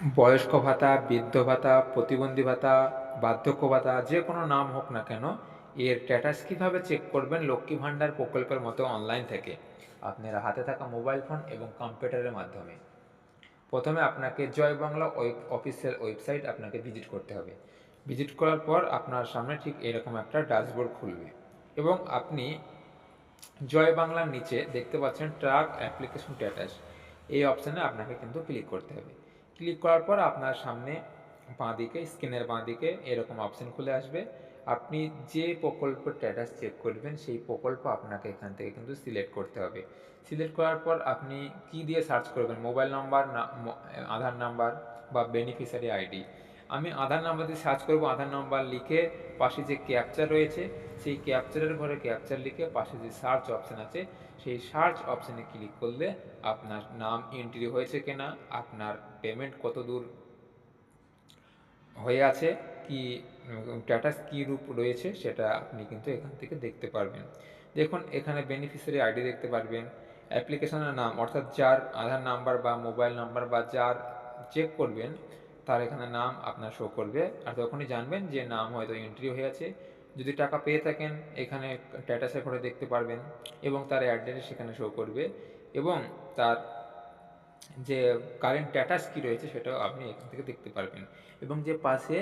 বয়স্ক ভাতা, বৃদ্ধ ভাতা, প্রতিবন্ধী ভাতা, বার্ধক্য ভাতা, যে কোনো নাম হোক না কেন, এর স্ট্যাটাস কীভাবে চেক করবেন লক্ষ্মী ভাণ্ডার প্রকল্পের মতো অনলাইন থেকে? আপনার হাতে থাকা মোবাইল ফোন এবং কম্পিউটারের মাধ্যমে। প্রথমে আপনাকে Joy Bangla web official website আপনাকে ভিজিট করতে হবে। ভিজিট করার পর আপনার সামনে ঠিক এরকম একটা ড্যাশবোর্ড খুলবে এবং আপনি জয় বাংলার নিচে দেখতে পাচ্ছেন ট্রাক অ্যাপ্লিকেশন স্ট্যাটাস এই অপশানে আপনাকে কিন্তু ক্লিক করতে হবে। ক্লিক করার পর আপনার সামনে বাঁদিকে স্ক্রিনের বাঁদিকে এরকম অপশন খুলে আসবে। আপনি যে প্রকল্প স্ট্যাটাস চেক করবেন, সেই প্রকল্প আপনাকে এখান থেকে কিন্তু সিলেক্ট করতে হবে। সিলেক্ট করার পর আপনি কি দিয়ে সার্চ করবেন? মোবাইল নাম্বার না আধার নাম্বার বা বেনিফিশিয়ারি আইডি আমি আধার নাম্বার দিয়ে সার্চ করব, আধার নাম্বার লিখে পাশে যে ক্যাপচার রয়েছে, সেই ক্যাপচারের ঘরে ক্যাপচার লিখে পাশে যে সার্চ অপশান আছে, সেই সার্চ অপশানে ক্লিক করলে আপনার নাম এন্ট্রি হয়েছে কিনা, আপনার পেমেন্ট কত দূর হয়ে আছে, কি স্ট্যাটাস কী রূপ রয়েছে, সেটা আপনি কিন্তু এখান থেকে দেখতে পারবেন। দেখুন, এখানে বেনিফিশিয়ারি আইডি দেখতে পারবেন অ্যাপ্লিকেশনের নাম, অর্থাৎ যার আধার নাম্বার বা মোবাইল নাম্বার বা যার চেক করবেন তার এখানে নাম আপনার শো করবে। আর তখনই জানবেন যে নাম হয়তো এন্ট্রি হয়ে আছে। যদি টাকা পেয়ে থাকেন, এখানে স্ট্যাটাসের করে দেখতে পারবেন এবং তার অ্যাড্রেস সেখানে শো করবে এবং তার যে কারেন্ট স্ট্যাটাস কী রয়েছে সেটাও আপনি এখান থেকে দেখতে পারবেন। এবং যে পাশে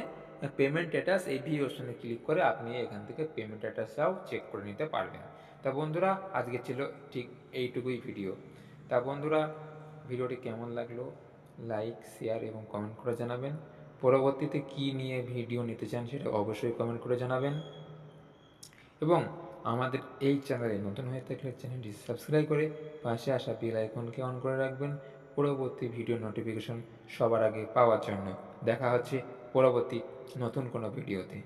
পেমেন্ট স্ট্যাটাস এই ভি অপশানে ক্লিক করে আপনি এখান থেকে পেমেন্ট স্ট্যাটাসটাও চেক করে নিতে পারবেন। তা বন্ধুরা, আজকে ছিল ঠিক এইটুকুই ভিডিও তা বন্ধুরা ভিডিওটি কেমন লাগল? লাইক শেয়ার এবং কমেন্ট করে জানাবেন। পরবর্তীতে কী নিয়ে ভিডিও নিতে চান সেটা অবশ্যই কমেন্ট করে জানাবেন। এবং আমাদের এই চ্যানেলে নতুন হয়ে থাকলে চ্যানেলটি সাবস্ক্রাইব করে পাশে আসা বেল আইকনকে অন করে রাখবেন। পরবর্তী ভিডিও নোটিফিকেশন সবার আগে পাওয়ার জন্য। দেখা হচ্ছে পরবর্তী নতুন কোনো ভিডিওতে